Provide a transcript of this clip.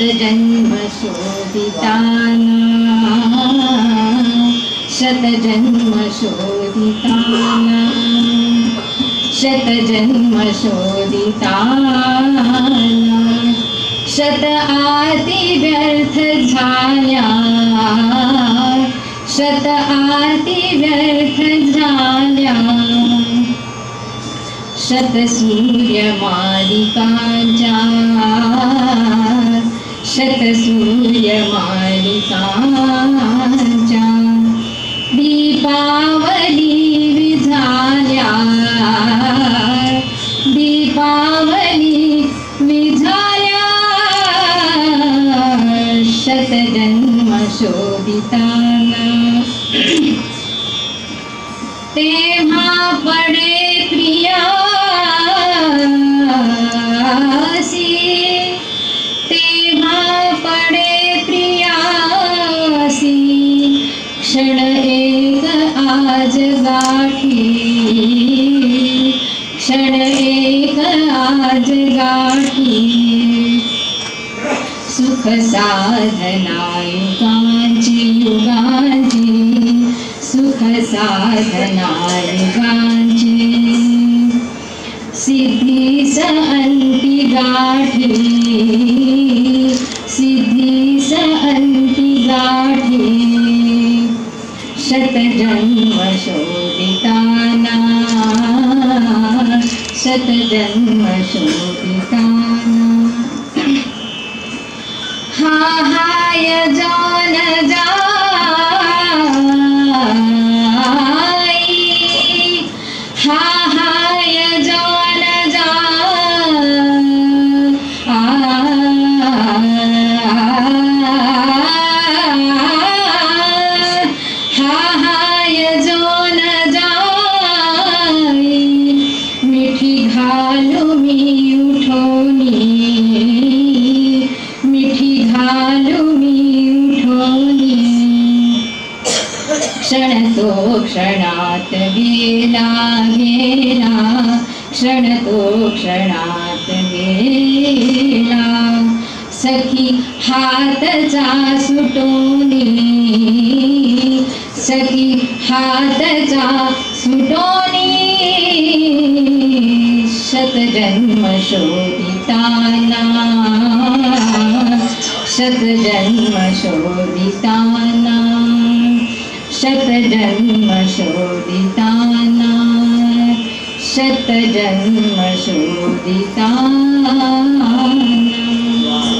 शतजन्म शोधिताना शतजन्म शोधिताना शतजन्म शोधिताना शत आरती व्यर्थ झाल्या शत आरती व्यर्थ झाल्या शत सूर्य मालिकांच्या दीपावली विझाल्या दीपावली विझाल्या शतजन्म शोभिताना तेव्हा पडे क्षण आज गाठी क्षण एक आज गाठी सुख साधना युगांची सुख साधना सिद्धि सिद्धीस अंती गाठी शत जन्म शोबिताना शत जन्म शोबिताना हाय जान। क्षण तो क्षणात गेला गेला क्षण तो क्षणात गेला. सखी हातचा सुटोनी सखी हातचा सुटोनी शतजन्म शोधिताना शतजन्म शोधिताना शतजन्मशोदिताना शोदिता